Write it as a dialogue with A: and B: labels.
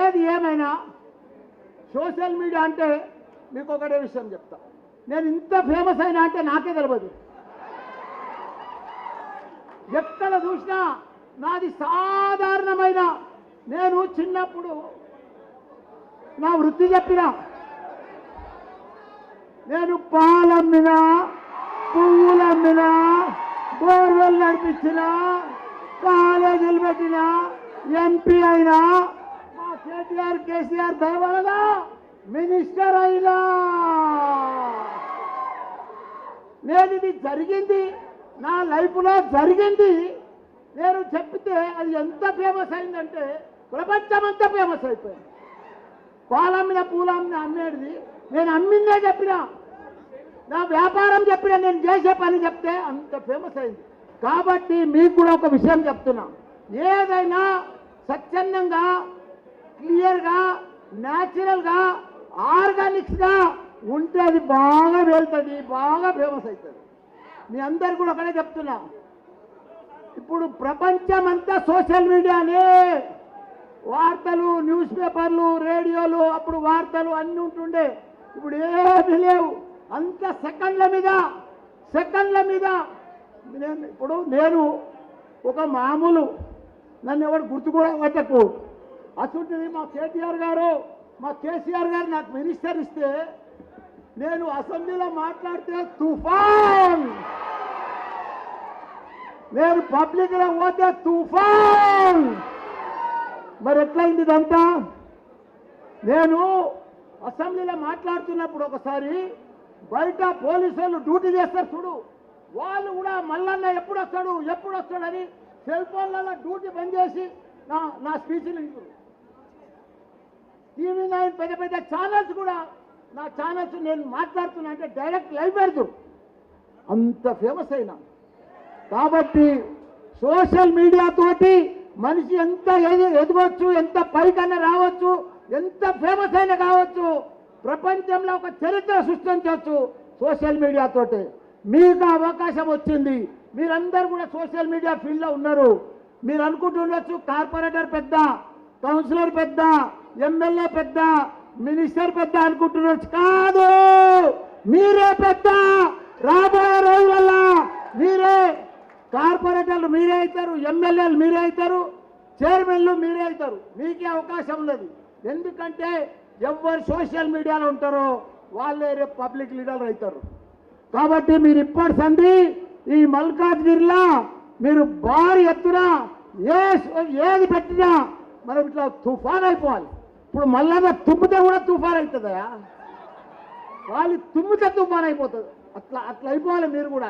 A: ఏది ఏమైనా social media అంటే మీకు ఒకటే విషయం చెప్తా. నేను ఇంత ఫేమస్ అయినా అంటే నాకే తెలియదు ఎక్కడ చూసినా నాది సాధారణమైన నేను చిన్నప్పుడు నా వృత్తి చెప్పిన. నేను పాలమ్మిన పువ్వులమ్మిన బోర్వెల్ నడిపించిన కాలేజీలు పెట్టిన ఎంపీ అయినా కేటీఆర్ కేసీఆర్ దయవలన మినిస్టర్ అయినా. నేను ఇది జరిగింది నా లైఫ్లో జరిగింది. నేను చెప్తే అది ఎంత ఫేమస్ అయిందంటే ప్రపంచమంతా ఫేమస్ అయిపోయింది. పాలమ్మిన పూలమ్మిన అమ్మేది. నేను అమ్మిందే చెప్పిన. నా వ్యాపారం చెప్పిన నేను చేసే పని చెప్తే అంత ఫేమస్ అయింది. కాబట్టి మీకు కూడా ఒక విషయం చెప్తున్నా. ఏదైనా స్వచ్ఛందంగా క్లియర్గా న్యాచురల్గా ఆర్గానిక్స్గా ఉంటే అది బాగా వెళ్తుంది బాగా ఫేమస్ అవుతుంది. మీ అందరు కూడా ఒకటే చెప్తున్నా. ఇప్పుడు ప్రపంచం అంతా సోషల్ మీడియానే. వార్తలు న్యూస్ పేపర్లు రేడియోలు అప్పుడు వార్తలు అన్నీ ఉంటుండే. ఇప్పుడు ఏమీ లేవు. అంత సెకండ్ల మీద సెకండ్ల మీద నేను ఇప్పుడు నేను ఒక మామూలు నన్ను ఎవరు గుర్తు కూడా అటువంటిది మా కేటీఆర్ గారు. మా కేసీఆర్ గారు నాకు మినిస్టర్ ఇస్తే నేను అసెంబ్లీలో మాట్లాడితే తుఫాన్! నేను పబ్లిక్లో పోతే తుఫాన్! మరి ఎట్లయింది ఇదంతా? నేను అసెంబ్లీలో మాట్లాడుతున్నప్పుడు ఒకసారి బయట పోలీసులు డ్యూటీ చేస్తారు చూడు. వాళ్ళు కూడా మల్లన్న ఎప్పుడు వస్తాడు ఎప్పుడు వస్తాడని సెల్ ఫోన్లలో డ్యూటీ బంద్ చేసి నా నా స్పీచ్లు టీవీ నైన్ పెద్ద పెద్ద ఛానల్స్ కూడా. నా ఛానల్స్ నేను మాట్లాడుతున్నా అంటే డైరెక్ట్ లైవ్ పెడతారు అంత ఫేమస్ అయినా. కాబట్టి సోషల్ మీడియా తోటి మనిషి ఎంత ఎదగొచ్చు ఎంత పైకన్నా రావచ్చు ఎంత ఫేమస్ అయినా కావచ్చు ప్రపంచంలో ఒక చరిత్ర సృష్టించవచ్చు సోషల్ మీడియా తోటి. మీకు ఆ అవకాశం వచ్చింది. మీరందరూ కూడా సోషల్ మీడియా ఫీల్డ్లో ఉన్నారు. మీరు అనుకుంటుండొచ్చు కార్పొరేటర్ పెద్ద కౌన్సిలర్ పెద్ద ఎమ్మెల్యే పెద్ద మినిస్టర్ పెద్ద అనుకుంటున్నారు కాదు! మీరే పెద్ద! రాబోయే రోజులలో మీరే కార్పొరేటర్లు మీరే అవుతారు ఎమ్మెల్యేలు మీరే అవుతారు చైర్మన్లు మీరే అవుతారు. మీకే అవకాశం ఉన్నది. ఎందుకంటే ఎవరు సోషల్ మీడియాలో ఉంటారో వాళ్ళే రేపు పబ్లిక్ లీడర్లు అవుతారు. కాబట్టి మీరు ఇప్పటి సంది ఈ మల్కాజ్గిరిలో మీరు భారీ ఎత్తున ఏ ఏది పెట్టినా మనం ఇట్లా తుఫాన్ అయిపోవాలి. ఇప్పుడు మళ్ళా తుమ్మితే కూడా తుఫాన్ అవుతుందా వాళ్ళు తుమ్మితే తుఫాన్ అయిపోతుంది. అట్లా అట్లా అయిపోవాలి మీరు కూడా.